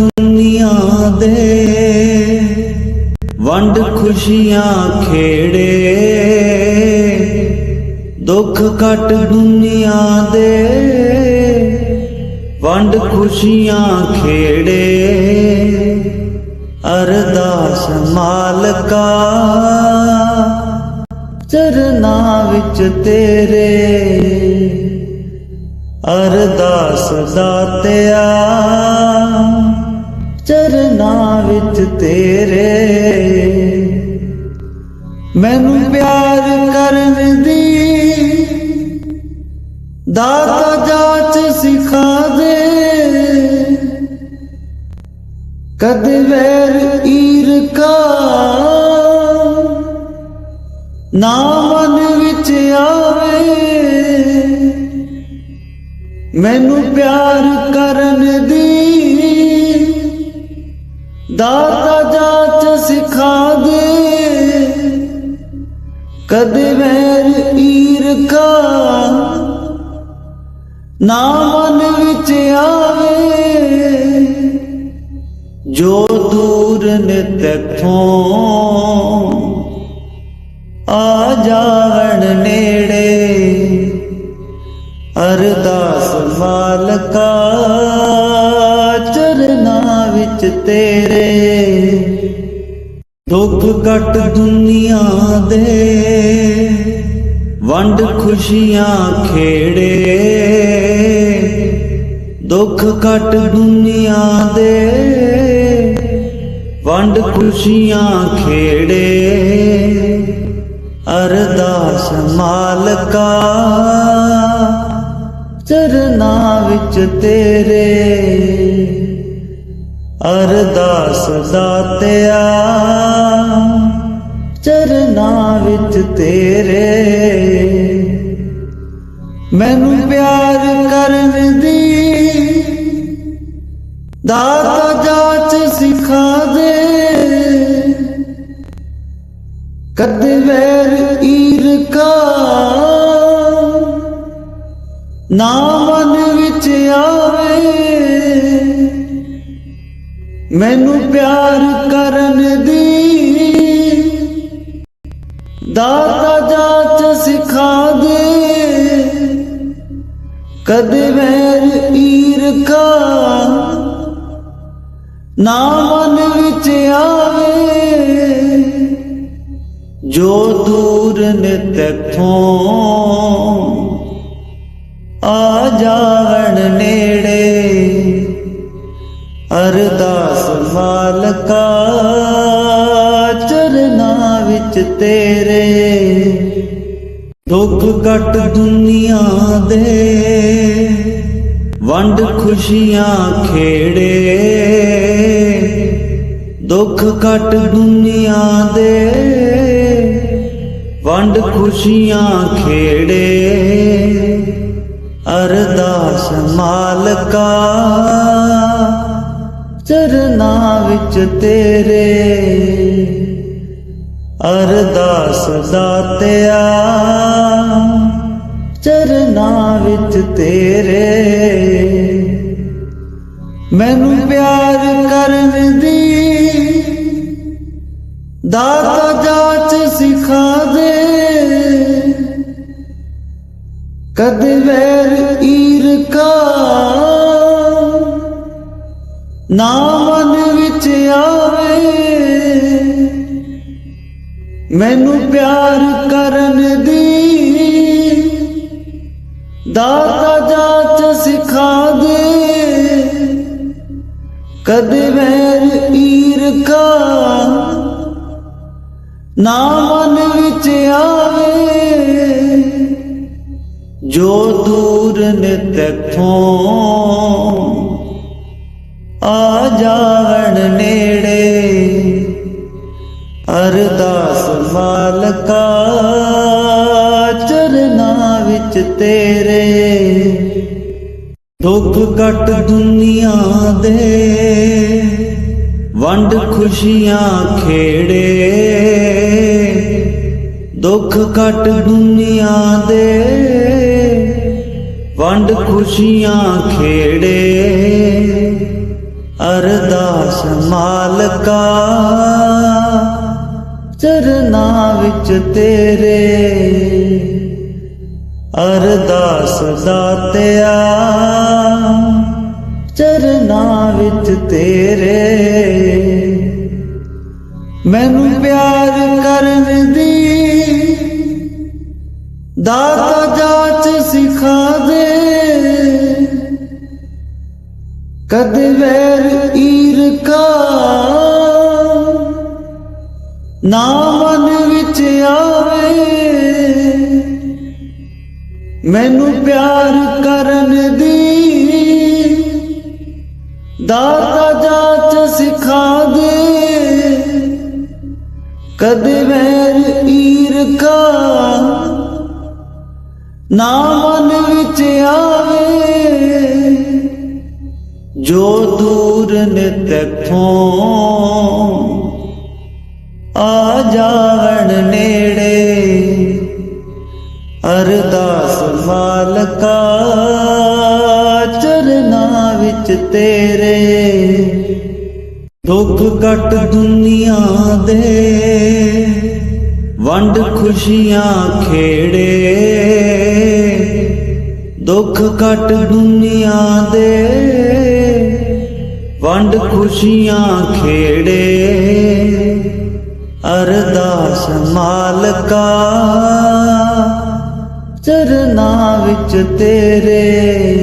ਦੁਨੀਆ ਦੇ ਵੰਡ ਖੁਸ਼ੀਆਂ ਖੇੜੇ। ਦੁੱਖ ਕੱਟ ਦੁਨੀਆ ਦੇ ਵੰਡ ਖੁਸ਼ੀਆਂ ਖੇੜੇ। ਅਰਦਾਸ ਮਾਲਕਾ, ਚਰਨਾ ਵਿੱਚ ਤੇਰੇ। ਅਰਦਾਸ ਦਾਤਿਆ। ਚਰਨਾ ਵਿੱਚ ਤੇਰੇ। ਮੈਨੂੰ ਪਿਆਰ ਕਰਨ ਦੀ ਦਾਤਾ ਜਾਚ ਸਿਖਾ ਦੇ। ਕਦ ਵੈਰ ਈਰਕਾ ਨਾ ਮਨ ਵਿੱਚ ਆਵੇ। ਮੈਨੂੰ ਪਿਆਰ ਕਦ ਵੈਰ ਈਰਕਾ ਨਾ ਮਨ ਵਿੱਚ ਆਵੇ, ਜੋ ਦੂਰ ਨੇ ਤੇਥੋਂ ਆ ਜਾਵਣ ਨੇੜੇ, ਅਰਦਾਸ ਮਾਲਕਾ ਚਰਨਾ ਵਿੱਚ ਤੇਰੇ। ਦੁੱਖ ਕੱਟ ਦੁਨੀਆ ਦੇ, ਵੰਡ ਖੁਸ਼ੀਆਂ ਖੇੜੇ। ਦੁੱਖ ਕੱਟ ਦੁਨੀਆ ਦੇ, ਵੰਡ ਖੁਸ਼ੀਆਂ ਖੇੜੇ। ਅਰਦਾਸ ਮਾਲਕਾ, ਚਰਨਾ ਵਿੱਚ ਤੇਰੇ। ਅਰਦਾਸ ਦਾਤਿਆ। ਚਰਨਾ ਵਿੱਚ ਤੇਰੇ। ਮੈਨੂੰ ਪਿਆਰ ਕਰਨ ਦੀ। ਦਾਤਾ ਜਾਚ ਸਿਖਾ ਦੇ। ਕਦ ਵੈਰ ਈਰਕਾ ਨਾ ਮੈਨੂੰ ਪਿਆਰ ਕਰਨ ਦੀ। ਦਾਤਾ ਜਾਚ ਸਿਖਾ ਦੇ। ਕਦੇ ਵੈਰ ਈਰਖਾ ਨਾ ਮਨ ਵਿੱਚ ਆਵੇ। ਜੋ ਦੂਰ ਨੇ ਤੇਥੋਂ ਆ ਜਾਣ ਨੇੜੇ। ਅਰਦਾ ਮਾਲਕਾ, ਚਰਨਾ ਵਿੱਚ ਤੇਰੇ। ਦੁੱਖ ਕੱਟ ਦੁਨੀਆ ਦੇ, ਵੰਡ ਖੁਸ਼ੀਆਂ ਖੇੜੇ। ਦੁੱਖ ਕੱਟ ਦੁਨੀਆ ਦੇ, ਵੰਡ ਖੁਸ਼ੀਆਂ ਖੇੜੇ। ਅਰਦਾਸ ਮਾਲਕਾ ਚਰਨਾ ਵਿੱਚ ਤੇਰੇ। ਅਰਦਾਸ ਦਾਤਿਆ, ਚਰਨਾ ਵਿੱਚ ਤੇਰੇ। ਮੈਨੂੰ ਪਿਆਰ ਕਰਨ ਦੀ ਦਾਤਾ ਜਾਚ ਸਿਖਾ ਦੇ। ਕਦੇ ਵੈਰ ਈਰਕਾ ਨਾ ਮਨ ਵਿੱਚ ਆਵੇ। ਮੈਨੂੰ ਪਿਆਰ ਕਰਨ ਦੀ। ਦਾਤਾ ਜਾਚ ਸਿਖਾ ਦੇ। ਕਦੇ ਵੈਰ ਈਰਖਾ। ਨਾ ਮਨ ਵਿੱਚ ਆਵੇ। ਜੋ ਦੂਰ ਨੇ ਤੇਥੋਂ ਆ ਜਾਵਣ ਨੇੜੇ। ਅਰਦਾਸ ਮਾਲਕਾ, ਚਰਨਾ ਵਿੱਚ ਤੇਰੇ। ਦੁੱਖ ਕੱਟ ਦੁਨੀਆ ਦੇ, ਵੰਡ ਖੁਸ਼ੀਆਂ ਖੇੜੇ। ਦੁੱਖ ਕੱਟ ਦੁਨੀਆ ਦੇ, ਵੰਡ ਖੁਸ਼ੀਆਂ ਖੇੜੇ। ਅਰਦਾਸ ਮਾਲਕਾ, ਚਰਨਾਂ ਵਿੱਚ ਤੇਰੇ। ਅਰਦਾਸ ਦਾਤਿਆ, ਚਰਨਾਂ ਵਿੱਚ ਤੇਰੇ। ਮੈਨੂੰ ਪਿਆਰ ਕਰਨ ਦੀ, ਦਾਤਾ ਜਾਚ ਸਿਖਾ ਕਦ ਵੈਰ ਈਰਕਾ ਨਾ ਮਨ ਵਿੱਚ ਆਵੇ। ਮੈਨੂੰ ਪਿਆਰ ਕਰਨ ਦੀ ਦਾਤਾ ਜਾਚ ਸਿਖਾ ਦੇ ਕਦ ਵੈਰ ਈਰਕਾ ਨਾ ਮਨ ਵਿੱਚ ਆਵੇ। ਜੋ ਦੂਰ ਨੇ ਤੇਥੋਂ ਆ ਜਾਵਣ ਨੇੜੇ, ਅਰਦਾਸ ਮਾਲਕਾ ਚਰਨਾਂ ਵਿੱਚ ਤੇਰੇ। ਦੁੱਖ ਕੱਟ ਦੁਨੀਆ ਦੇ, ਵੰਡ ਖੁਸ਼ੀਆਂ ਖੇੜੇ। ਦੁੱਖ ਕੱਟ ਦੁਨੀਆ ਦੇ ਵੰਡ ਖੁਸ਼ੀਆਂ ਖੇੜੇ ਅਰਦਾਸ ਮਾਲਕਾ ਚਰਨਾਂ ਵਿੱਚ ਤੇਰੇ।